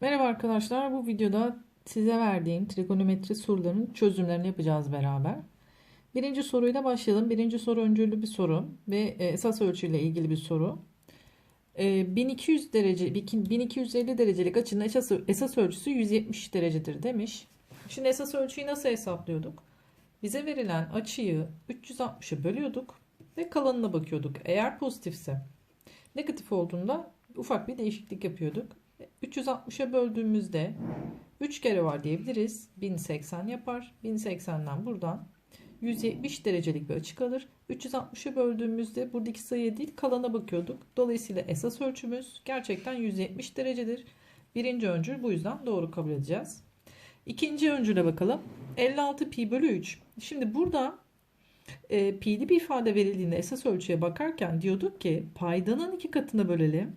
Merhaba arkadaşlar. Bu videoda size verdiğim trigonometri sorularının çözümlerini yapacağız beraber. Birinci soruyla başlayalım. Birinci soru öncüllü bir soru ve e, esas ölçüyle ilgili bir soru. E, 1200 derece, 1250 derecelik açının esas, esas ölçüsü 170 derecedir demiş. Şimdi esas ölçüyü nasıl hesaplıyorduk? Bize verilen açıyı 360'a bölüyorduk ve kalanına bakıyorduk. Eğer pozitifse, negatif olduğunda ufak bir değişiklik yapıyorduk. 360'a böldüğümüzde 3 kere var diyebiliriz. 1080 yapar. 1080'den buradan 170 derecelik bir açı kalır. 360'a böldüğümüzde buradaki sayıya değil kalana bakıyorduk. Dolayısıyla esas ölçümüz gerçekten 170 derecedir. Birinci öncül bu yüzden doğru kabul edeceğiz. İkinci öncüle bakalım. 56 pi bölü 3. Şimdi burada e, pi'li bir ifade verildiğinde esas ölçüye bakarken diyorduk ki paydanın iki katına bölelim.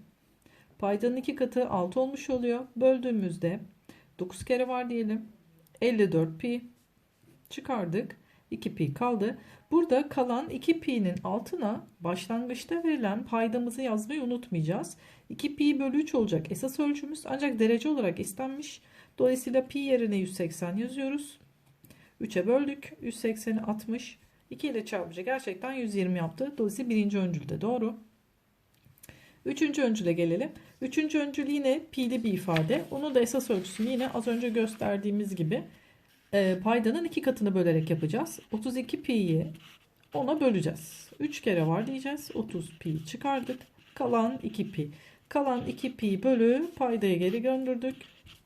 Paydanın iki katı 6 olmuş oluyor. Böldüğümüzde 9 kere var diyelim. 54 pi çıkardık. 2 pi kaldı. Burada kalan 2 pi'nin altına başlangıçta verilen paydamızı yazmayı unutmayacağız. 2 pi bölü 3 olacak esas ölçümüz ancak derece olarak istenmiş. Dolayısıyla pi yerine 180 yazıyoruz. 3'e böldük. 180'i 60. 2 ile çarpınca gerçekten 120 yaptı. Dolayısıyla birinci öncülde doğru. Üçüncü öncüle gelelim. Üçüncü öncül yine pi'li bir ifade. Onu da esas ölçüsünü yine az önce gösterdiğimiz gibi e, paydanın iki katını bölerek yapacağız. 32 pi'yi ona böleceğiz. 3 kere var diyeceğiz. 30 pi çıkardık. Kalan 2 pi. Kalan 2 pi bölü paydaya geri gönderdik.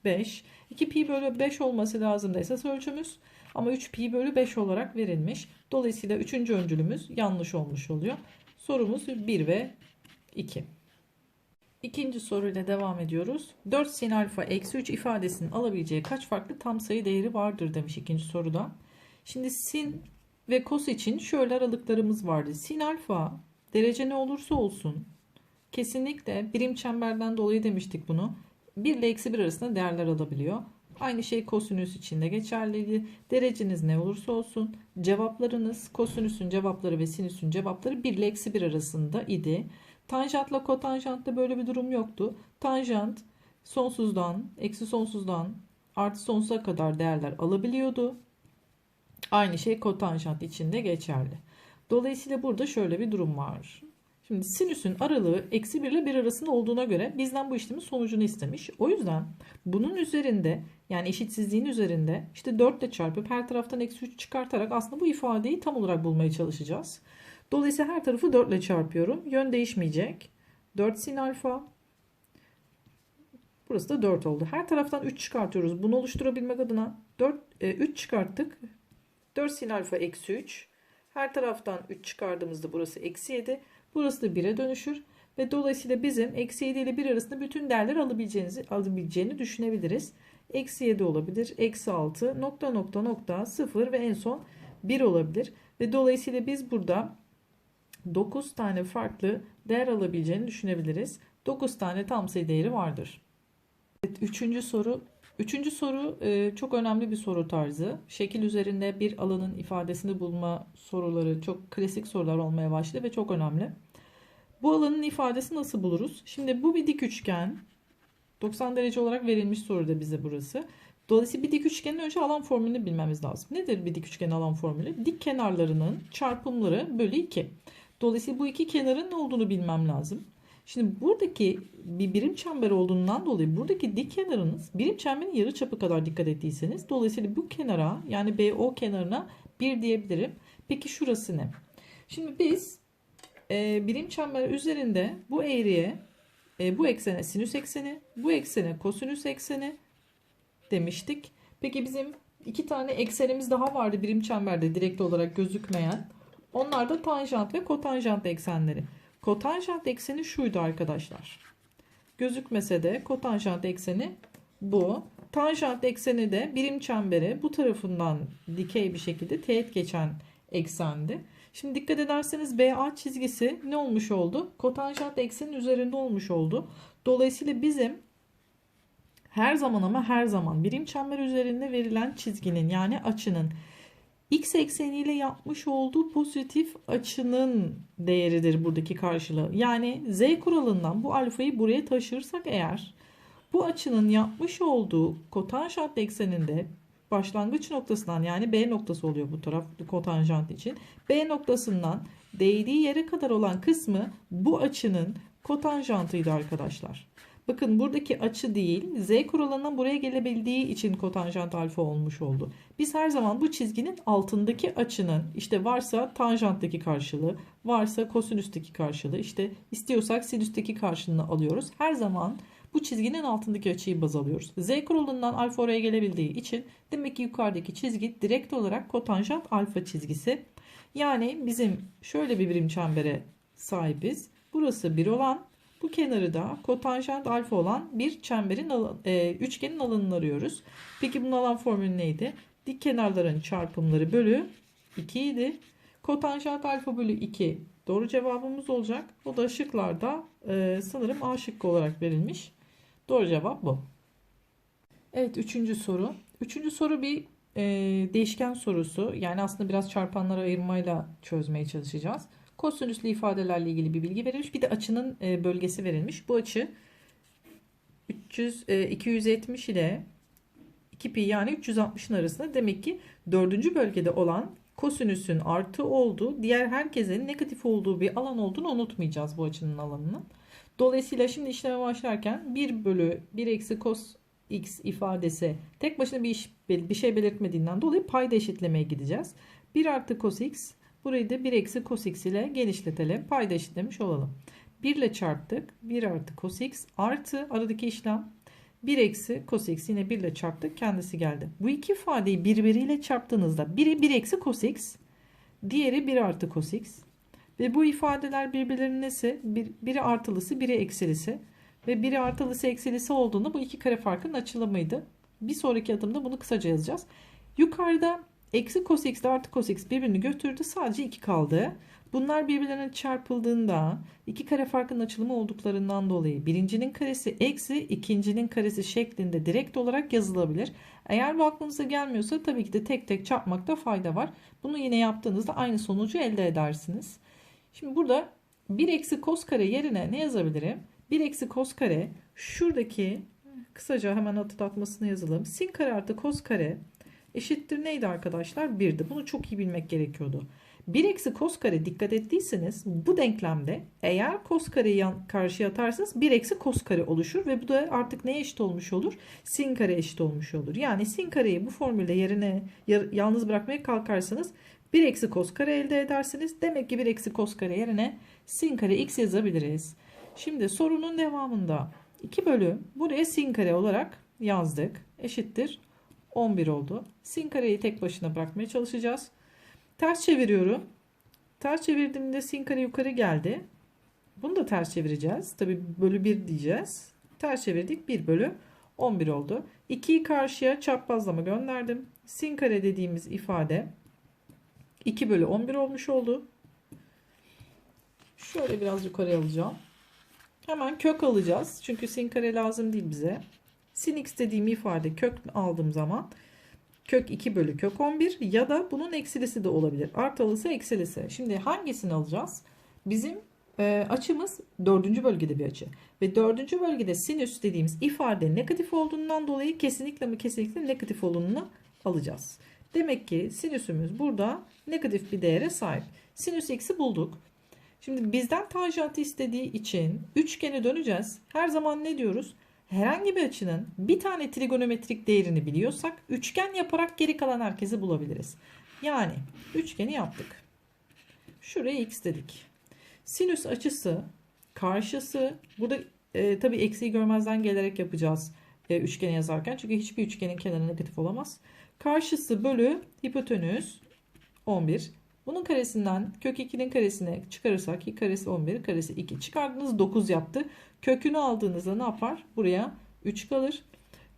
5. 2 pi bölü 5 olması lazım da esas ölçümüz. Ama 3 pi bölü 5 olarak verilmiş. Dolayısıyla 3. öncülümüz yanlış olmuş oluyor. Sorumuz 1 ve 2. İkinci soruyla devam ediyoruz. 4 sin alfa eksi 3 ifadesinin alabileceği kaç farklı tam sayı değeri vardır demiş ikinci soruda. Şimdi sin ve kos için şöyle aralıklarımız vardı. Sin alfa derece ne olursa olsun kesinlikle birim çemberden dolayı demiştik bunu. 1 ile eksi 1 arasında değerler alabiliyor. Aynı şey kosinüs için de geçerliydi. Dereceniz ne olursa olsun cevaplarınız kosinüsün cevapları ve sinüsün cevapları 1 ile eksi 1 arasında idi. Tanjantla kotanjantta böyle bir durum yoktu. Tanjant sonsuzdan, eksi sonsuzdan artı sonsuza kadar değerler alabiliyordu. Aynı şey kotanjant için de geçerli. Dolayısıyla burada şöyle bir durum var. Şimdi sinüsün aralığı eksi 1 ile 1 arasında olduğuna göre bizden bu işlemin sonucunu istemiş. O yüzden bunun üzerinde yani eşitsizliğin üzerinde işte 4 ile çarpıp her taraftan eksi 3 çıkartarak aslında bu ifadeyi tam olarak bulmaya çalışacağız. Dolayısıyla her tarafı 4 ile çarpıyorum. Yön değişmeyecek. 4 sin alfa. Burası da 4 oldu. Her taraftan 3 çıkartıyoruz. Bunu oluşturabilmek adına 4, e, 3 çıkarttık. 4 sin alfa eksi 3. Her taraftan 3 çıkardığımızda burası eksi 7. Burası da 1'e dönüşür. Ve dolayısıyla bizim eksi 7 ile 1 arasında bütün değerler alabileceğinizi, alabileceğini düşünebiliriz. Eksi 7 olabilir. Eksi 6 nokta nokta nokta 0 ve en son 1 olabilir. Ve dolayısıyla biz burada 9 tane farklı değer alabileceğini düşünebiliriz. 9 tane tam sayı değeri vardır. Evet, üçüncü soru. Üçüncü soru e, çok önemli bir soru tarzı. Şekil üzerinde bir alanın ifadesini bulma soruları çok klasik sorular olmaya başladı ve çok önemli. Bu alanın ifadesi nasıl buluruz? Şimdi bu bir dik üçgen. 90 derece olarak verilmiş soruda bize burası. Dolayısıyla bir dik üçgenin önce alan formülünü bilmemiz lazım. Nedir bir dik üçgenin alan formülü? Dik kenarlarının çarpımları bölü 2. Dolayısıyla bu iki kenarın ne olduğunu bilmem lazım. Şimdi buradaki bir birim çember olduğundan dolayı buradaki dik kenarınız birim çemberin yarı çapı kadar dikkat ettiyseniz dolayısıyla bu kenara yani BO kenarına 1 diyebilirim. Peki şurası ne? Şimdi biz e, birim çember üzerinde bu eğriye e, bu eksene sinüs ekseni bu eksene kosinüs ekseni demiştik. Peki bizim iki tane eksenimiz daha vardı birim çemberde direkt olarak gözükmeyen. Onlar da tanjant ve kotanjant eksenleri. Kotanjant ekseni şuydu arkadaşlar. Gözükmese de kotanjant ekseni bu. Tanjant ekseni de birim çembere bu tarafından dikey bir şekilde teğet geçen eksendi. Şimdi dikkat ederseniz BA çizgisi ne olmuş oldu? Kotanjant eksenin üzerinde olmuş oldu. Dolayısıyla bizim her zaman ama her zaman birim çember üzerinde verilen çizginin yani açının x ekseniyle yapmış olduğu pozitif açının değeridir buradaki karşılığı. Yani z kuralından bu alfayı buraya taşırsak eğer Bu açının yapmış olduğu kotanjant ekseninde başlangıç noktasından yani B noktası oluyor bu taraf kotanjant için. B noktasından değdiği yere kadar olan kısmı bu açının kotanjantıydı arkadaşlar. Bakın buradaki açı değil z kuralından buraya gelebildiği için kotanjant alfa olmuş oldu. Biz her zaman bu çizginin altındaki açının işte varsa tanjanttaki karşılığı varsa kosinüsteki karşılığı işte istiyorsak sinüsteki karşılığını alıyoruz. Her zaman bu çizginin altındaki açıyı baz alıyoruz. Z kuralından alfa oraya gelebildiği için demek ki yukarıdaki çizgi direkt olarak kotanjant alfa çizgisi. Yani bizim şöyle bir birim çembere sahibiz. Burası 1 olan bu kenarı da kotanjant alfa olan bir çemberin alan, e, üçgenin alanını arıyoruz. Peki bunun alan formülü neydi? Dik kenarların çarpımları bölü 2 idi. Kotanjant alfa bölü 2 doğru cevabımız olacak. O da şıklarda e, sanırım A şıkkı olarak verilmiş. Doğru cevap bu. Evet üçüncü soru. Üçüncü soru bir e, değişken sorusu. Yani aslında biraz çarpanları ayırmayla çözmeye çalışacağız. Kosinüslü ifadelerle ilgili bir bilgi verilmiş. Bir de açının e, bölgesi verilmiş. Bu açı 300, e, 270 ile 2 pi yani 360'ın arasında demek ki dördüncü bölgede olan kosinüsün artı olduğu diğer herkesin negatif olduğu bir alan olduğunu unutmayacağız bu açının alanını. Dolayısıyla şimdi işleme başlarken 1 bölü 1 eksi cos x ifadesi tek başına bir, iş, bir şey belirtmediğinden dolayı payda eşitlemeye gideceğiz. 1 artı cos x burayı da 1 eksi cos x ile genişletelim. Payda eşitlemiş olalım. 1 ile çarptık. 1 artı cos x artı aradaki işlem 1 eksi cos x yine 1 ile çarptık. Kendisi geldi. Bu iki ifadeyi birbiriyle çarptığınızda biri 1 eksi cos x diğeri 1 artı cos x. Ve bu ifadeler birbirlerinin nesi? Bir, biri artılısı, biri eksilisi. Ve biri artılısı, eksilisi olduğunda bu iki kare farkının açılımıydı. Bir sonraki adımda bunu kısaca yazacağız. Yukarıda eksi cos x ile artı cos x birbirini götürdü. Sadece 2 kaldı. Bunlar birbirlerine çarpıldığında iki kare farkının açılımı olduklarından dolayı birincinin karesi eksi ikincinin karesi şeklinde direkt olarak yazılabilir. Eğer bu aklınıza gelmiyorsa tabii ki de tek tek çarpmakta fayda var. Bunu yine yaptığınızda aynı sonucu elde edersiniz. Şimdi burada 1 eksi kos kare yerine ne yazabilirim? 1 eksi kos kare şuradaki kısaca hemen hatırlatmasını yazalım. Sin kare artı kos kare eşittir neydi arkadaşlar? 1'di. Bunu çok iyi bilmek gerekiyordu. 1 eksi kos kare dikkat ettiyseniz bu denklemde eğer kos kareyi karşıya atarsanız 1 eksi kos kare oluşur ve bu da artık neye eşit olmuş olur? Sin kare eşit olmuş olur. Yani sin kareyi bu formülde yerine yalnız bırakmaya kalkarsanız 1 eksi kos kare elde edersiniz. Demek ki 1 eksi kos kare yerine sin kare x yazabiliriz. Şimdi sorunun devamında 2 bölü buraya sin kare olarak yazdık. Eşittir 11 oldu. Sin kareyi tek başına bırakmaya çalışacağız. Ters çeviriyorum. Ters çevirdiğimde sin kare yukarı geldi. Bunu da ters çevireceğiz. Tabi bölü 1 diyeceğiz. Ters çevirdik 1 bölü 11 oldu. 2'yi karşıya çaprazlama gönderdim. Sin kare dediğimiz ifade 2 bölü 11 olmuş oldu. Şöyle biraz yukarı alacağım. Hemen kök alacağız. Çünkü sin kare lazım değil bize. Sin x dediğim ifade kök aldığım zaman kök 2 bölü kök 11 ya da bunun eksilisi de olabilir. Artılısı eksilisi. Şimdi hangisini alacağız? Bizim e, açımız dördüncü bölgede bir açı. Ve dördüncü bölgede sinüs dediğimiz ifade negatif olduğundan dolayı kesinlikle mi kesinlikle negatif olduğunu alacağız. Demek ki sinüsümüz burada negatif bir değere sahip. Sinüs x'i bulduk. Şimdi bizden tanjantı istediği için üçgene döneceğiz. Her zaman ne diyoruz? Herhangi bir açının bir tane trigonometrik değerini biliyorsak üçgen yaparak geri kalan herkesi bulabiliriz. Yani üçgeni yaptık. Şuraya x dedik. Sinüs açısı karşısı burada e, tabii eksiği görmezden gelerek yapacağız e, üçgeni yazarken. Çünkü hiçbir üçgenin kenarı negatif olamaz. Karşısı bölü hipotenüs 11. Bunun karesinden kök 2'nin karesine çıkarırsak 2 karesi 11 karesi 2 çıkardınız 9 yaptı. Kökünü aldığınızda ne yapar? Buraya 3 kalır.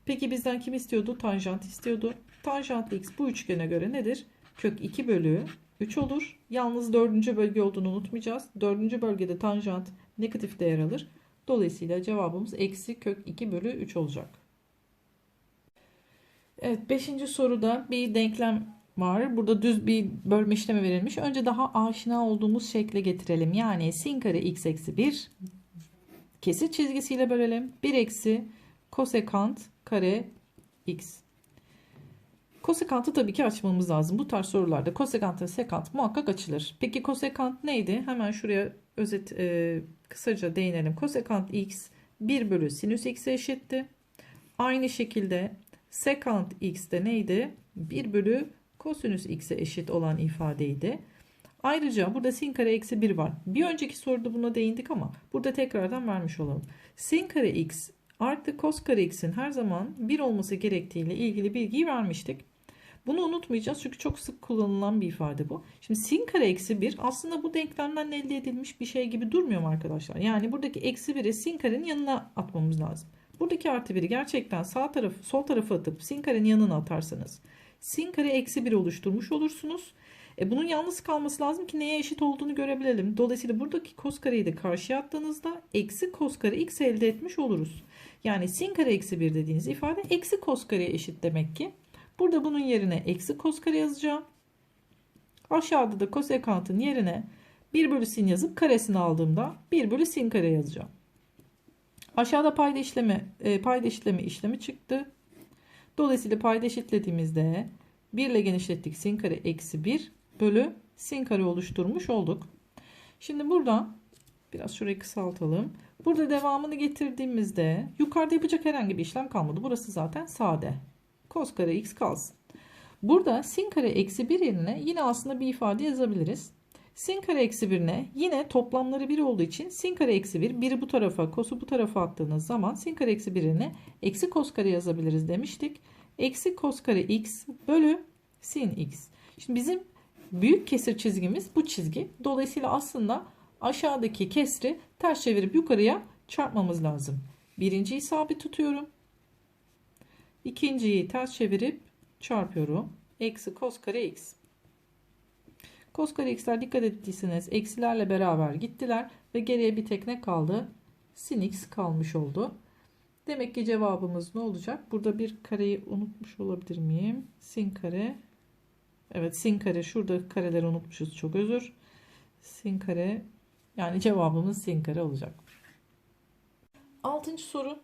Peki bizden kim istiyordu? Tanjant istiyordu. Tanjant x bu üçgene göre nedir? Kök 2 bölü 3 olur. Yalnız dördüncü bölge olduğunu unutmayacağız. Dördüncü bölgede tanjant negatif değer alır. Dolayısıyla cevabımız eksi kök 2 bölü 3 olacak. Evet 5. soruda bir denklem var. Burada düz bir bölme işlemi verilmiş. Önce daha aşina olduğumuz şekle getirelim. Yani sin kare x eksi 1 kesir çizgisiyle bölelim. 1 eksi kosekant kare x. Kosekantı tabii ki açmamız lazım. Bu tarz sorularda kosekant ve sekant muhakkak açılır. Peki kosekant neydi? Hemen şuraya özet e, kısaca değinelim. Kosekant x 1 bölü sinüs x'e eşitti. Aynı şekilde sekant x de neydi? 1 bölü kosinüs x'e eşit olan ifadeydi. Ayrıca burada sin kare eksi 1 var. Bir önceki soruda buna değindik ama burada tekrardan vermiş olalım. Sin kare x artı kos kare x'in her zaman 1 olması gerektiğiyle ilgili bilgiyi vermiştik. Bunu unutmayacağız çünkü çok sık kullanılan bir ifade bu. Şimdi sin kare eksi 1 aslında bu denklemden elde edilmiş bir şey gibi durmuyor mu arkadaşlar? Yani buradaki eksi 1'i sin karenin yanına atmamız lazım. Buradaki artı 1'i gerçekten sağ tarafı sol tarafa atıp sin karenin yanına atarsanız sin kare eksi 1 oluşturmuş olursunuz. E bunun yalnız kalması lazım ki neye eşit olduğunu görebilelim. Dolayısıyla buradaki kos kareyi de karşıya attığınızda eksi kos kare x elde etmiş oluruz. Yani sin kare eksi 1 dediğiniz ifade eksi kos kareye eşit demek ki. Burada bunun yerine eksi kos kare yazacağım. Aşağıda da kosekantın yerine 1 bölü sin yazıp karesini aldığımda 1 bölü sin kare yazacağım. Aşağıda payda işlemi, e, payda işlemi işlemi çıktı. Dolayısıyla payda eşitlediğimizde 1 ile genişlettik sin kare eksi 1 bölü sin kare oluşturmuş olduk. Şimdi burada biraz şurayı kısaltalım. Burada devamını getirdiğimizde yukarıda yapacak herhangi bir işlem kalmadı. Burası zaten sade. Kos kare x kalsın. Burada sin kare eksi 1 yerine yine aslında bir ifade yazabiliriz. Sin kare eksi 1'ne yine toplamları 1 olduğu için sin kare eksi 1 1'i bu tarafa kosu bu tarafa attığınız zaman sin kare eksi 1'ine eksi kos kare yazabiliriz demiştik. Eksi kos kare x bölü sin x. Şimdi bizim büyük kesir çizgimiz bu çizgi. Dolayısıyla aslında aşağıdaki kesri ters çevirip yukarıya çarpmamız lazım. Birinciyi sabit tutuyorum. İkinciyi ters çevirip çarpıyorum. Eksi kos kare x. Kos kare x'ler dikkat ettiyseniz eksilerle beraber gittiler ve geriye bir tek ne kaldı? Sin x kalmış oldu. Demek ki cevabımız ne olacak? Burada bir kareyi unutmuş olabilir miyim? Sin kare. Evet sin kare. Şurada kareleri unutmuşuz. Çok özür. Sin kare. Yani cevabımız sin kare olacak. Altıncı soru.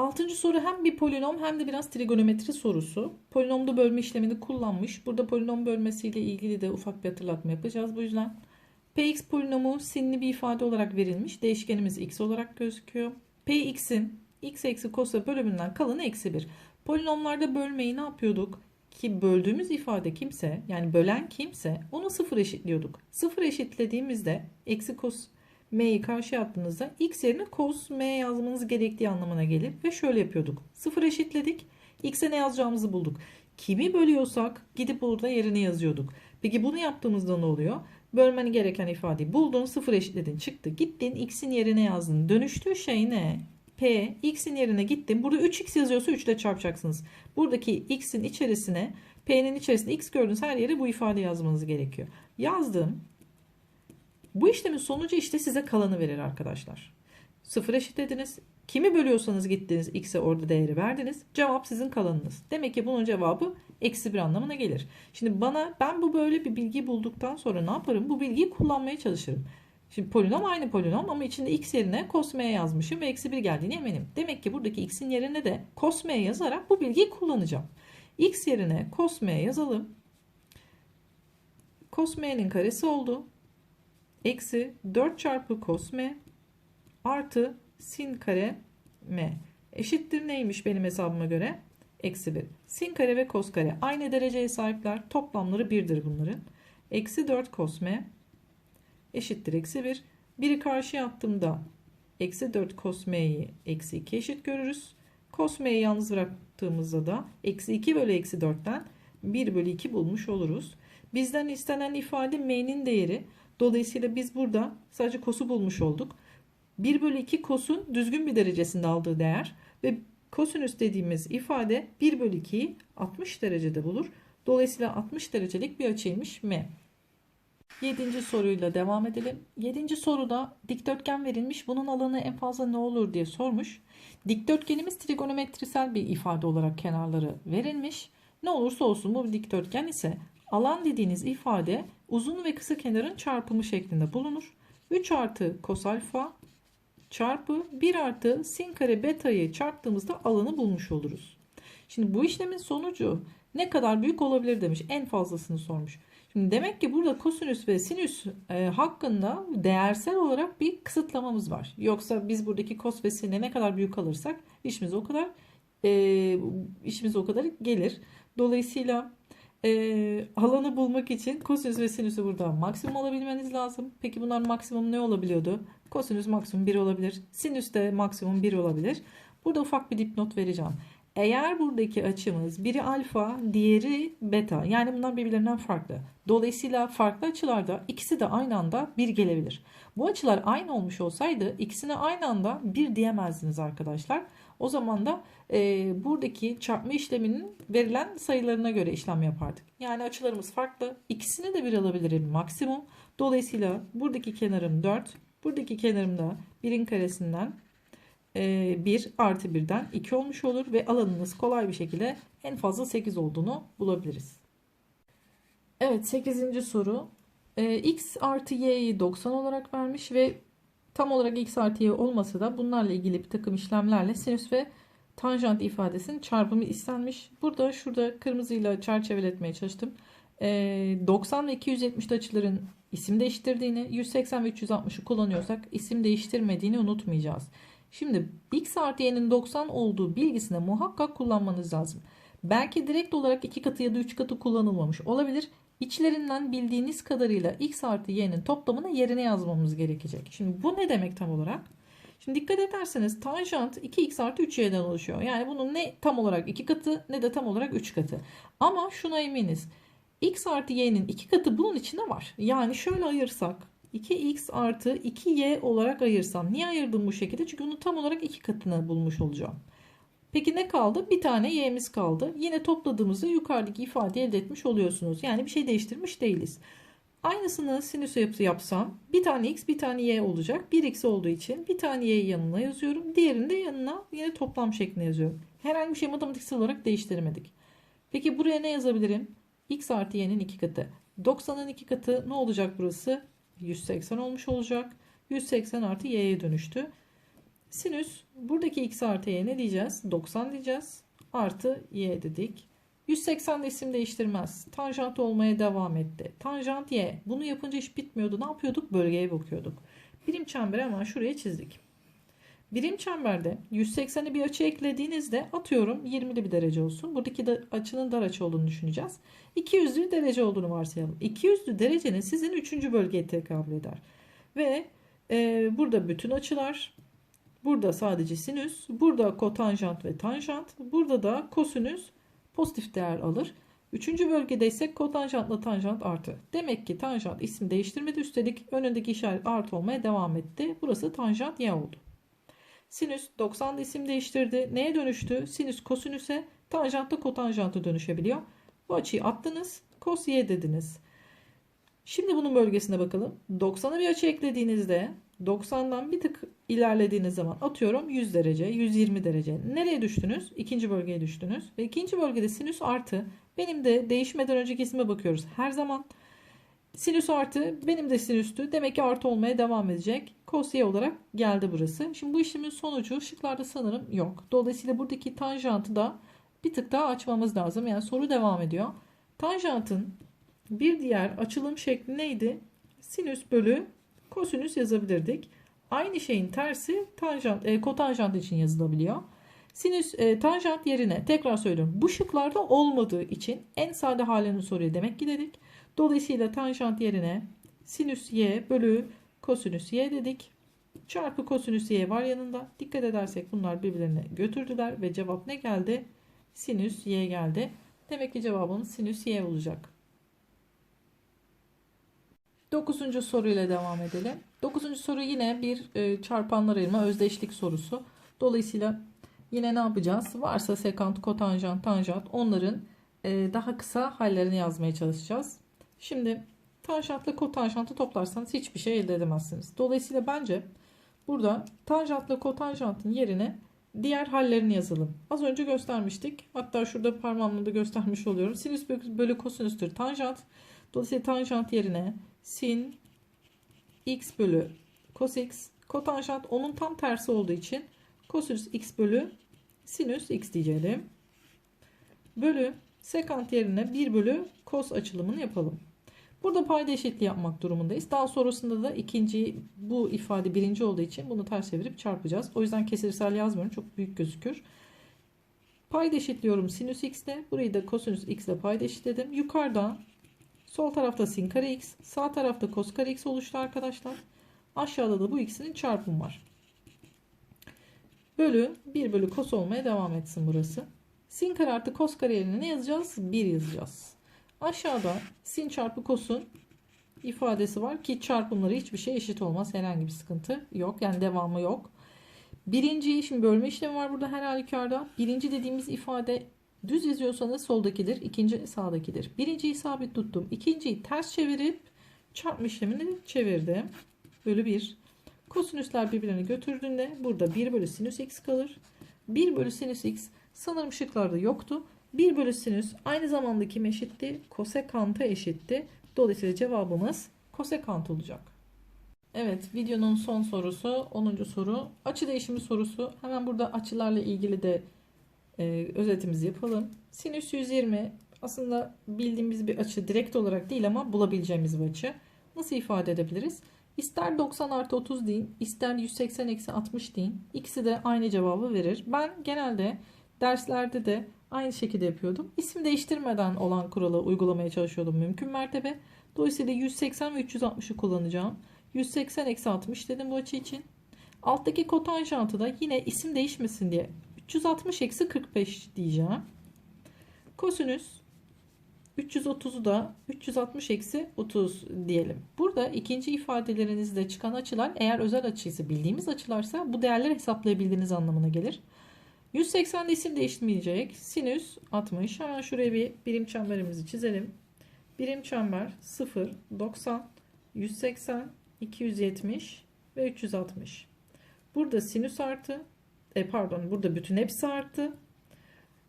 Altıncı soru hem bir polinom hem de biraz trigonometri sorusu. Polinomda bölme işlemini kullanmış. Burada polinom bölmesiyle ilgili de ufak bir hatırlatma yapacağız bu yüzden. Px polinomu sinli bir ifade olarak verilmiş. Değişkenimiz x olarak gözüküyor. Px'in x eksi kosa bölümünden kalanı eksi 1. Polinomlarda bölmeyi ne yapıyorduk? Ki böldüğümüz ifade kimse yani bölen kimse onu sıfır eşitliyorduk. Sıfır eşitlediğimizde eksi kos m'yi karşıya attığınızda x yerine cos m yazmanız gerektiği anlamına gelir. Ve şöyle yapıyorduk. Sıfır eşitledik. X'e ne yazacağımızı bulduk. Kimi bölüyorsak gidip burada yerine yazıyorduk. Peki bunu yaptığımızda ne oluyor? Bölmen gereken ifadeyi buldun, sıfır eşitledin, çıktı. Gittin, x'in yerine yazdın. Dönüştüğü şey ne? P, x'in yerine gittin. Burada 3x yazıyorsa 3 ile çarpacaksınız. Buradaki x'in içerisine, p'nin içerisinde x gördüğünüz her yere bu ifade yazmanız gerekiyor. Yazdım. Bu işlemin sonucu işte size kalanı verir arkadaşlar. Sıfır eşitlediniz. Kimi bölüyorsanız gittiniz x'e orada değeri verdiniz. Cevap sizin kalanınız. Demek ki bunun cevabı eksi bir anlamına gelir. Şimdi bana ben bu böyle bir bilgi bulduktan sonra ne yaparım? Bu bilgiyi kullanmaya çalışırım. Şimdi polinom aynı polinom ama içinde x yerine cos yazmışım ve eksi 1 geldiğini eminim. Demek ki buradaki x'in yerine de cos yazarak bu bilgiyi kullanacağım. x yerine cos yazalım. Cos karesi oldu. Eksi 4 çarpı cos m artı sin kare m eşittir neymiş benim hesabıma göre? Eksi 1. Sin kare ve kos kare aynı dereceye sahipler. Toplamları 1'dir bunların. Eksi 4 cos m eşittir eksi 1. Biri karşıya attığımda eksi 4 cos m'yi eksi 2 eşit görürüz. Cos m'yi yalnız bıraktığımızda da eksi 2 bölü eksi 4'ten 1 bölü 2 bulmuş oluruz. Bizden istenen ifade m'nin değeri. Dolayısıyla biz burada sadece kosu bulmuş olduk. 1 bölü 2 kosun düzgün bir derecesinde aldığı değer ve kosinüs dediğimiz ifade 1 bölü 2'yi 60 derecede bulur. Dolayısıyla 60 derecelik bir açıymış M. 7. soruyla devam edelim. 7. soruda dikdörtgen verilmiş. Bunun alanı en fazla ne olur diye sormuş. Dikdörtgenimiz trigonometrisel bir ifade olarak kenarları verilmiş. Ne olursa olsun bu dikdörtgen ise alan dediğiniz ifade uzun ve kısa kenarın çarpımı şeklinde bulunur. 3 artı kos alfa çarpı 1 artı sin kare beta'yı çarptığımızda alanı bulmuş oluruz. Şimdi bu işlemin sonucu ne kadar büyük olabilir demiş. En fazlasını sormuş. Şimdi demek ki burada kosinüs ve sinüs e, hakkında değersel olarak bir kısıtlamamız var. Yoksa biz buradaki kos ve sine ne kadar büyük alırsak işimiz o kadar e, işimiz o kadar gelir. Dolayısıyla e, alanı bulmak için kosinüs ve sinüsü burada maksimum olabilmeniz lazım. Peki bunlar maksimum ne olabiliyordu? Kosinüs maksimum 1 olabilir. Sinüs de maksimum 1 olabilir. Burada ufak bir dipnot vereceğim. Eğer buradaki açımız biri alfa, diğeri beta yani bunlar birbirlerinden farklı. Dolayısıyla farklı açılarda ikisi de aynı anda bir gelebilir. Bu açılar aynı olmuş olsaydı ikisine aynı anda bir diyemezdiniz arkadaşlar. O zaman da e, buradaki çarpma işleminin verilen sayılarına göre işlem yapardık. Yani açılarımız farklı. İkisini de bir alabilirim maksimum. Dolayısıyla buradaki kenarım 4. Buradaki kenarım da 1'in karesinden 1 artı 1'den 2 olmuş olur ve alanınız kolay bir şekilde en fazla 8 olduğunu bulabiliriz. Evet 8. soru. Ee, x artı y'yi 90 olarak vermiş ve tam olarak x artı y olmasa da bunlarla ilgili bir takım işlemlerle sinüs ve tanjant ifadesinin çarpımı istenmiş. Burada şurada kırmızıyla çerçeveletmeye çalıştım. Ee, 90 ve 270 açıların isim değiştirdiğini, 180 ve 360'ı kullanıyorsak isim değiştirmediğini unutmayacağız. Şimdi x artı y'nin 90 olduğu bilgisine muhakkak kullanmanız lazım. Belki direkt olarak iki katı ya da üç katı kullanılmamış olabilir. İçlerinden bildiğiniz kadarıyla x artı y'nin toplamını yerine yazmamız gerekecek. Şimdi bu ne demek tam olarak? Şimdi dikkat ederseniz tanjant 2x artı 3y'den oluşuyor. Yani bunun ne tam olarak 2 katı ne de tam olarak 3 katı. Ama şuna eminiz. x artı y'nin 2 katı bunun içinde var. Yani şöyle ayırsak 2x artı 2y olarak ayırsam. Niye ayırdım bu şekilde? Çünkü bunu tam olarak 2 katını bulmuş olacağım. Peki ne kaldı? Bir tane y'miz kaldı. Yine topladığımızda yukarıdaki ifade elde etmiş oluyorsunuz. Yani bir şey değiştirmiş değiliz. Aynısını sinüs yapısı yapsam bir tane x bir tane y olacak. 1x olduğu için bir tane y'yi yanına yazıyorum. Diğerini de yanına yine toplam şeklinde yazıyorum. Herhangi bir şey matematiksel olarak değiştirmedik. Peki buraya ne yazabilirim? x artı y'nin 2 katı. 90'ın 2 katı ne olacak burası? 180 olmuş olacak. 180 artı y'ye dönüştü. Sinüs buradaki x artı y ne diyeceğiz? 90 diyeceğiz. Artı y dedik. 180 de isim değiştirmez. Tanjant olmaya devam etti. Tanjant y. Bunu yapınca iş bitmiyordu. Ne yapıyorduk? Bölgeye bakıyorduk. Birim çemberi hemen şuraya çizdik. Birim çemberde 180'i bir açı eklediğinizde atıyorum 20'li bir derece olsun. Buradaki de açının dar açı olduğunu düşüneceğiz. 200'lü derece olduğunu varsayalım. 200'lü derecenin sizin 3. bölgeye tekabül eder. Ve e, burada bütün açılar, burada sadece sinüs, burada kotanjant ve tanjant, burada da kosinüs pozitif değer alır. Üçüncü bölgede ise kotanjantla tanjant artı. Demek ki tanjant isim değiştirmedi. Üstelik önündeki işaret artı olmaya devam etti. Burası tanjant y oldu. Sinüs 90 isim değiştirdi. Neye dönüştü? Sinüs kosinüse, tanjant da kotanjanta dönüşebiliyor. Bu açıyı attınız. Kos y dediniz. Şimdi bunun bölgesine bakalım. 90'a bir açı eklediğinizde 90'dan bir tık ilerlediğiniz zaman atıyorum 100 derece, 120 derece. Nereye düştünüz? İkinci bölgeye düştünüz. Ve ikinci bölgede sinüs artı. Benim de değişmeden önceki isme bakıyoruz. Her zaman sinüs artı benim de sinüstü. Demek ki artı olmaya devam edecek. Cos y olarak geldi burası. Şimdi bu işlemin sonucu şıklarda sanırım yok. Dolayısıyla buradaki tanjantı da bir tık daha açmamız lazım. Yani soru devam ediyor. Tanjantın bir diğer açılım şekli neydi? Sinüs bölü kosinüs yazabilirdik. Aynı şeyin tersi tanjant, e, kotanjant için yazılabiliyor. Sinüs e, tanjant yerine tekrar söylüyorum. Bu şıklarda olmadığı için en sade halini soruya demek ki dedik. Dolayısıyla tanjant yerine sinüs y bölü kosinüs y dedik. Çarpı kosinüs y var yanında. Dikkat edersek bunlar birbirlerine götürdüler ve cevap ne geldi? Sinüs y geldi. Demek ki cevabımız sinüs y olacak. Dokuzuncu soruyla devam edelim. Dokuzuncu soru yine bir e, çarpanlar ayırma özdeşlik sorusu. Dolayısıyla yine ne yapacağız? Varsa sekant, kotanjant, tanjant onların e, daha kısa hallerini yazmaya çalışacağız. Şimdi tanjantla kotanjantı toplarsanız hiçbir şey elde edemezsiniz. Dolayısıyla bence burada tanjantla kotanjantın yerine diğer hallerini yazalım. Az önce göstermiştik. Hatta şurada parmağımla da göstermiş oluyorum. Sinüs bölü kosinüstür tanjant. Dolayısıyla tanjant yerine sin x bölü cos x Kotanjant onun tam tersi olduğu için kosinüs x bölü sinüs x diyeceğim. Bölü sekant yerine 1 bölü kos açılımını yapalım. Burada payda eşitliği yapmak durumundayız. Daha sonrasında da ikinci bu ifade birinci olduğu için bunu ters çevirip çarpacağız. O yüzden kesirsel yazmıyorum. Çok büyük gözükür. Payda eşitliyorum sinüs x ile. Burayı da kosinüs x ile payda eşitledim. Yukarıda sol tarafta sin kare x, sağ tarafta kos kare x oluştu arkadaşlar. Aşağıda da bu ikisinin çarpımı var. Bölü 1 bölü kos olmaya devam etsin burası. Sin kare artı kos kare yerine ne yazacağız? 1 yazacağız. Aşağıda sin çarpı kosun ifadesi var ki çarpımları hiçbir şey eşit olmaz. Herhangi bir sıkıntı yok. Yani devamı yok. Birinci şimdi bölme işlemi var burada her halükarda. Birinci dediğimiz ifade düz yazıyorsanız soldakidir. ikinci sağdakidir. Birinciyi sabit tuttum. İkinciyi ters çevirip çarpma işlemini çevirdim. Bölü 1. Kosinüsler birbirlerini götürdüğünde burada 1 bölü sinüs x kalır. 1 bölü sinüs x sanırım şıklarda yoktu. 1 bölü sinüs aynı zamanda kime eşitti? Kosekanta eşitti. Dolayısıyla cevabımız kosekant olacak. Evet videonun son sorusu 10. soru. Açı değişimi sorusu. Hemen burada açılarla ilgili de e, özetimizi yapalım. Sinüs 120 aslında bildiğimiz bir açı direkt olarak değil ama bulabileceğimiz bir açı. Nasıl ifade edebiliriz? İster 90 artı 30 deyin, ister 180 eksi 60 deyin. İkisi de aynı cevabı verir. Ben genelde derslerde de aynı şekilde yapıyordum. İsim değiştirmeden olan kuralı uygulamaya çalışıyordum mümkün mertebe. Dolayısıyla 180 ve 360'ı kullanacağım. 180 eksi 60 dedim bu açı için. Alttaki kotanjantı da yine isim değişmesin diye 360 eksi 45 diyeceğim. Kosinüs 330'u da 360 eksi 30 diyelim. Burada ikinci ifadelerinizde çıkan açılar eğer özel açıysa bildiğimiz açılarsa bu değerleri hesaplayabildiğiniz anlamına gelir. 180'de isim değişmeyecek. Sinüs 60. Hemen şuraya bir birim çemberimizi çizelim. Birim çember 0, 90, 180, 270 ve 360. Burada sinüs artı, e pardon burada bütün hepsi artı.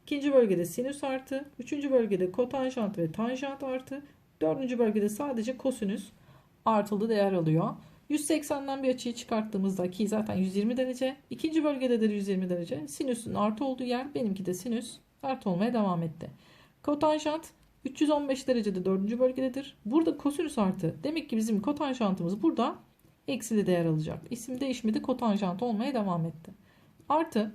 İkinci bölgede sinüs artı. Üçüncü bölgede kotanjant ve tanjant artı. Dördüncü bölgede sadece kosinüs artılı değer alıyor. 180'den bir açıyı çıkarttığımızda ki zaten 120 derece. ikinci bölgede de 120 derece. Sinüsün artı olduğu yer benimki de sinüs artı olmaya devam etti. Kotanjant 315 derecede dördüncü bölgededir. Burada kosinüs artı. Demek ki bizim kotanjantımız burada eksili değer alacak. İsim değişmedi kotanjant olmaya devam etti. Artı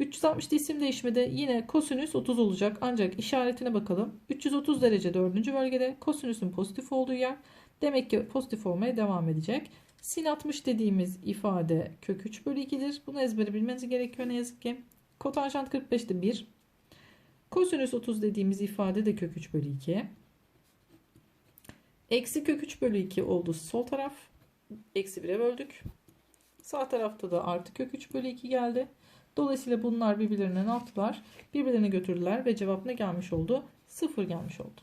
360'da isim değişmede yine kosinüs 30 olacak. Ancak işaretine bakalım. 330 derece dördüncü bölgede kosinüsün pozitif olduğu yer. Demek ki pozitif olmaya devam edecek. Sin 60 dediğimiz ifade kök 3 bölü 2'dir. Bunu ezbere bilmeniz gerekiyor ne yazık ki. Kotanjant 45'te 1. Kosinüs 30 dediğimiz ifade de kök 3 bölü 2. Eksi kök 3 bölü 2 oldu sol taraf. Eksi 1'e böldük. Sağ tarafta da artı kök 3 bölü 2 geldi. Dolayısıyla bunlar birbirlerine ne yaptılar? Birbirlerine götürdüler ve cevap ne gelmiş oldu? 0 gelmiş oldu.